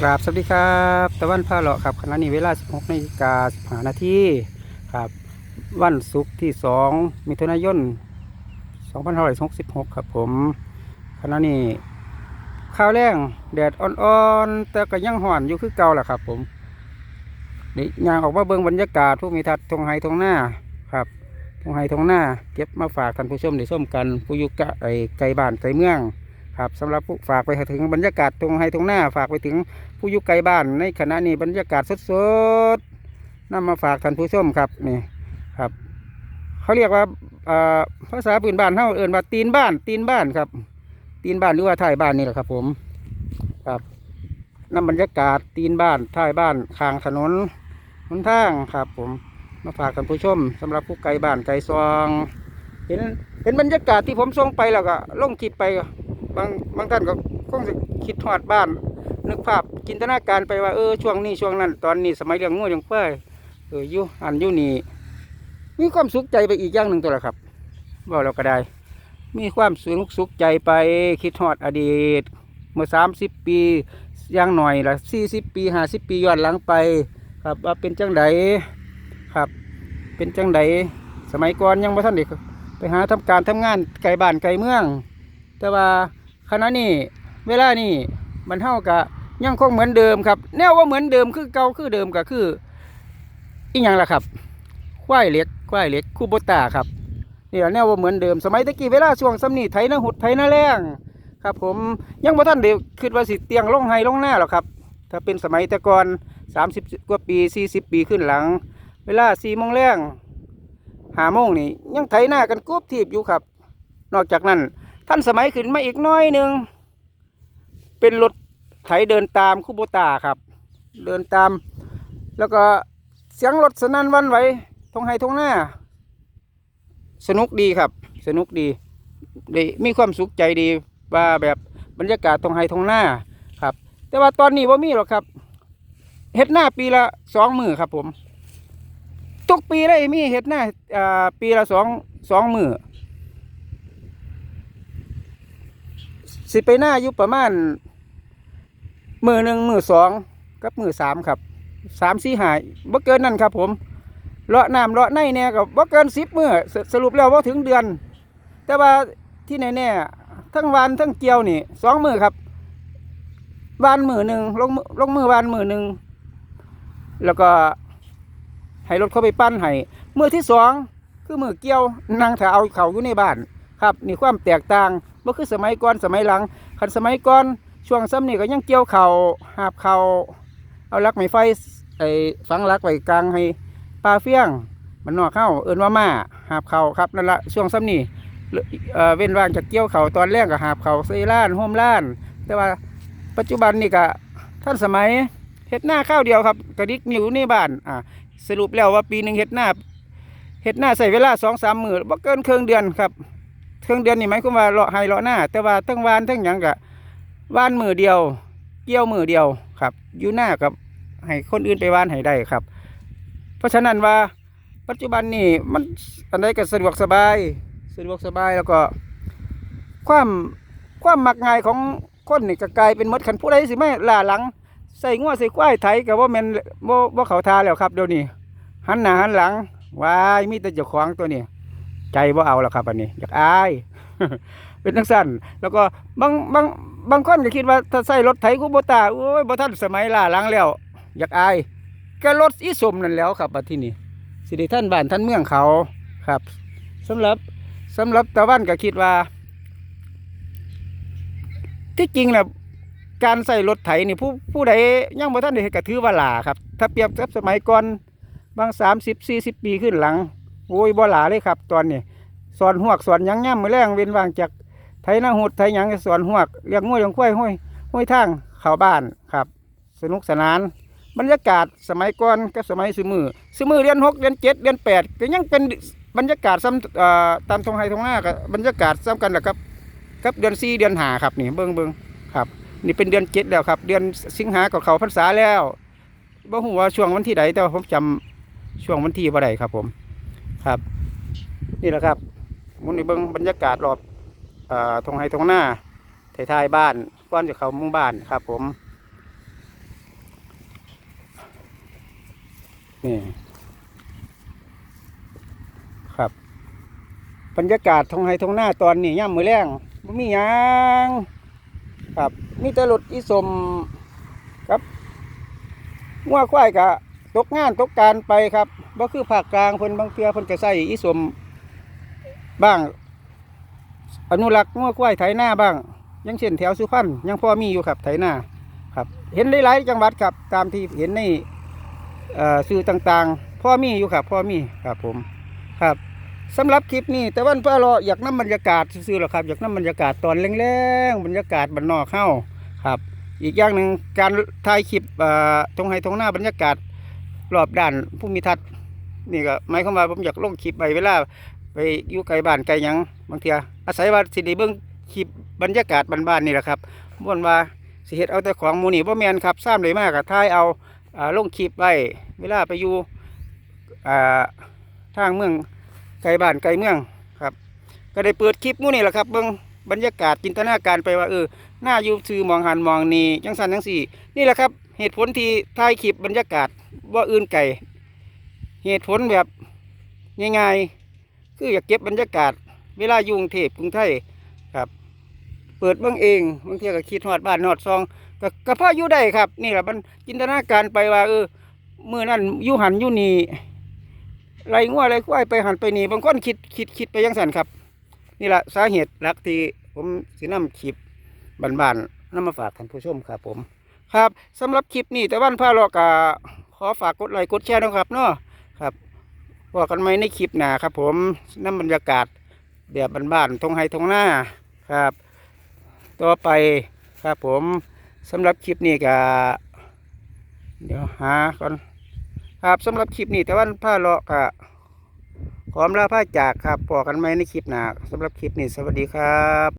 กราบสวัสดีครับตะวันพาเลาะครับขณะนี้เวลา 16นาฬิกา15นาทีครับวันศุกร์ที่ 2 มิถุนายน2566 ครับผมขณะนี้ข้าวแรงแดดอ่อนๆ แต่ก็ยังห่อนอยู่คือเก่าแหละครับ ผมนี่ยางออกมาเบิ่งบรรยากาศผู้มีทัศน์ทงไฮทงหน้าครับทงไฮทงหน้า เก็บมาฝากท่านผู้ชมได้ชมกัน ผู้อยู่กะไอไกลบ้านไกลเมือง ครับสำหรับผู้ฝากไปถึงบรรยากาศตรงไฮตรงหน้า ฝากไปถึงผู้อยู่ไกลบ้าน ในขณะนี้บรรยากาศสดๆนำมาฝากท่านผู้ชมครับนี่ครับ เขาเรียกว่าภาษาพื้นบ้านเฮาเอิ้นว่าตีนบ้าน ตีนบ้านครับ ตีนบ้านหรือว่าท้ายบ้านนี่แหละครับ ผมครับนำบรรยากาศตีนบ้านท้ายบ้านข้างถนนหนทางครับ ผมมาฝากท่านผู้ชมสำหรับผู้ไกลบ้านไกลซอง เห็นเห็นบรรยากาศที่ผมส่งไปแล้วก็ลงคลิปไป บางบางท่านก็คงจะคิดทอดบ้าน นึกภาพจินตนาการไปว่าเออช่วงนี้ช่วงนั้น ตอนนี้สมัยเลี้ยงงูเลี้ยงควายเอออยู่อันอยู่นี่มีความสุขใจไปอีกอย่างหนึ่งตัวละครับบอกเราก็ได้ มีความสุขสุขใจไปคิดทอดอดีต เมื่อสามสิบปีอย่างหน่อยละสี่สิบปีห้าสิบปีย้อนหลังไป ครับว่าเป็นจังไดครับ เป็นจังไดสมัยก่อนยังบ่ท่านเด็กไปหาทำการทำงานไกลบ้านไกลเมือง แต่ว่า ขณะนี้เวลานี้มันเท่ากับยังคงเหมือนเดิมครับ แนวว่าเหมือนเดิมคือเก่าคือเดิมก็คืออีกอย่างละครับควายเล็กควายเล็กคูโบตาครับนี่แหละแนวว่าเหมือนเดิม สมัยตะกี้เวลาช่วงซ้ำนี่ไถนาหุดไถนาแรงครับ ผมยังบ่ท่านเดียวคิดว่าสิเตียงลงไห้ลงหน้าหรอกครับ ถ้าเป็นสมัยแต่ก่อน30กว่าปี40ปีขึ้นหลัง เวลา4โมงแรงหาโมงนี่ยังไถหน้ากันกรุบทีบอยู่ครับ นอกจากนั้น ท่านสมัยขึ้นมาอีกน้อยหนึ่งเป็นรถไถเดินตามคูโบตาครับ เดินตาม แล้วก็เสียงรถสนั่นวันไหวทงไห้ทงหน้า สนุกดีครับ สนุกดีด้มีความสุขใจดีว่าแบบบรรยากาศทงไห้ทงหน้าครับ แต่ว่าตอนนี้ว่ามีหรอกครับเฮ็ดหน้าปีละสองมือครับผม ทุกปีเลยมีเฮ็ดหน้าอ่าปีละสองสองมือ สิไปหน้าอยู่ประมาณมือหนึ่งมือสองกับมือสามครับสามสี่หายบ่เกินนั่นครับ ผมเลาะน้ำเลาะในเนี่ยกับบ่เกินสิบมือสสรุปแล้วว่าถึงเดือน แต่ว่าที่แน่ๆทั้งวานทั้งเกี่ยวนี่สองมือครับวานมือหนึ่งลงลงมือวานมือหนึ่งแล้วก็ให้รถเข้าไปปั้นให้มือที่สองคือมือเกี่ยวนั่งถ้าเอาเขาอยู่ในบ้านครับนี่ความแตกต่าง บ่คือสมัยก่อนสมัยหลังคันสมัยก่อนช่วงซ้ำนี่ก็ยังเกี่ยวเขาหาบเขาเอาลักไม้ไฟไอ้ฝังลักไว้กลางให้ปลาเฟี้ยง มันนอกเข้าเอิ้นว่ามาหาบเข่าครับนั่นละช่วงซ้ำนี่เออเว้นว่างจากเกี่ยวเขาตอนแรกก็หาบเขาใส่ล้านโฮมล้าน แต่ว่าปัจจุบันนี่ก็ท่านสมัยเฮ็ดหน้าข้าวเดียวครับกระดิกนิ้วในบ้านอ่าสรุปแล้วว่าปีหนึ่งเฮ็ดหน้าเฮ็ดหน้าใส่เวลาสองสามมือบ่เกินครึ่งเดือนครับ เครื่องเดือนนี่หมายความว่าเลาะให้เลาะหน้า แต่ว่าทั้งวานทั้งหยังกะวานมือเดียว เกี่ยวมือเดียวครับอยู่หน้ากับให้คนอื่นไปวานให้ได้ครับ เพราะฉะนั้นว่าปัจจุบันนี่มันอันใดก็สะดวกสบายสะดวกสบายแล้วก็ ความความมักง่ายของคนนี่ก็กลายเป็นมดขันผู้ใดสิไม่ล่าหลัง ใส่งัวใส่ควายไถกับว่าแมนบ่บ่เขาทาแล้วครับเดี๋ยวนี้หันหน้าหันหลังวายมีแต่เจ้าของตัวนี้ ใจว่าเอาแล้วครับอันนี้ อยากอาย เป็นทั้งสั้นแล้วก็บางบางบางคนก็คิดว่าถ้าใส่รถไถคูโบตาโอ้ยบ่ทันสมัยล่าหลังแล้ว อยากอายก็รถอีสมนั่นแล้วครับที่นี่สิได้ท่านบ้านท่านเมืองเขาครับสำหรับสำหรับตะวันก็คิดว่า ที่จริงนะการใส่รถไถนี่ผู้ผู้ใดยังบ่ทันได้เฮ็ดก็ถือว่าหลาครับ ถ้าเปรียบกับสมัยก่อนบาง30 40ปีขึ้นหลัง โอ้ยบ่หลาเลยครับ ตอนนี้สอนหวกสอนยังย่ำมือแรงเว้นวางจากไถนาหุดไถหยังสอนหวกเลี้ยงงูเลี้ยงควายห้อยห้อยทางเข้าบ้านครับ สนุกสนาน บรรยากาศสมัยก่อนกับสมัยสมือสมือเดือนหกเดือนเจ็ดเดือนแปดก็ยังเป็นบรรยากาศซ้ำเอ่อตามทงไฮทงหน้ากับบรรยากาศซ้ำกันแหละครับครับเดือนสี่เดือนหาครับนี่เบิ้งเบิ้งครับ นี่เป็นเดือนเจ็ดแล้วครับ เดือนสิงหาก็เขาพรรษาแล้วบ่ฮู้ว่าช่วงวันที่ใดแต่ผมจำช่วงวันที่บ่ได้ครับผม ครับ นี่แหละครับมุนในเบิงบรรยากาศรอบทงไฮทงหน้าไททายบ้านก้อนจากเขามุ่งบ้านครับ ผมนี่ครับ บรรยากาศทงไฮทงหน้าตอนนี้ย่ำมือแรงมมีอย่างครับ มีตลุดอิสมครับว่าควายกะ ตกงานตกการไปครับบ่คือภาคกลางเพิ่นบางเทื่อเพิ่นก็ใส่อีสมบ้าง อนุรักษ์งัวควยไถนาบ้าง ยังเช่นแถวสุพรรณยังพอมีอยู่ครับไถนาครับ เห็นหลายๆจังหวัดครับตามที่เห็นในสื่อต่างๆพ่อมีอยู่ครับพ่อมีครับผมครับสำหรับคลิปนี้แต่วันพ่อรออยากนํบรรยากาศซื่อๆหรอครับอยากนํบรรยากาศตอนแรงๆบรรยากาศบรรนอกเข้าครับ อีกอย่างหนึ่งการถ่ายคลิปตรงไห้ตรงหน้าบรรยากาศ รอบด้านภูมิทัศน์นี่ก็หมายความว่าผมอยากลงคลิปไปเวลา ไปอยู่ไกลบ้านไกลยังบางเทีอาศัยว่าสิได้เบิ่งคลิปบรรยากาศบ้านๆนี่แหละครับบ่นว่าสิเฮ็ดเอาแต่ของมูนี่บ่แม่นครับซ้ำเลยมากก็ถ่ายเอาอ่าลงคลิปไว้เวลาไปอยู่ทางเมืองไกลบ้านไกลเมืองครับ ก็ได้เปิดคลิปมู่นี่แหละครับเบิ่งบรรยากาศจินตนาการไปว่าเออหน้าอยู่ซื่อมองหันมองนี่จังซันจังซี่ นี่แหละครับ เหตุผลที่ถ่ายคลิปบรรยากาศว่าอื่นไกลเหตุผลแบบง่ายๆคืออยากเก็บบรรยากาศ เวลายุงเทพกรุงไทยครับ เปิดเบิ่งเองบางทีก็คิดฮอดบ้านฮอดซองก็ก็พออยู่ได้ครับ นี่แหละมันจินตนาการไปว่าเออมือนั่นยู่หันยู่นี่ไรงัวไรควายไปหันไปนี่บางคนคิดคิดคิดไปยังสันครับ นี่แหละสาเหตุหลักที่ผมสินำคลิปบ้านๆนำมาฝากท่านผู้ชมครับผม ครับสำหรับคลิปนี้แต่วันพาเลาะกะขอฝากกดไลค์กดแชร์นะครับเนาะครับว่ากันไหมในคลิปหนาครับ ผมน้ำบรรยากาศแบบบ้านๆทงไฮทงหน้าครับ ต่อไปครับผมสำหรับคลิปนี้ก็เดี๋ยวหาก่อนครับสำหรับคลิปนี้แต่วันพาเลาะกะขอมลาพาจากครับพอกันไหมในคลิปหนาสำหรับคลิปนี้สวัสดีครับ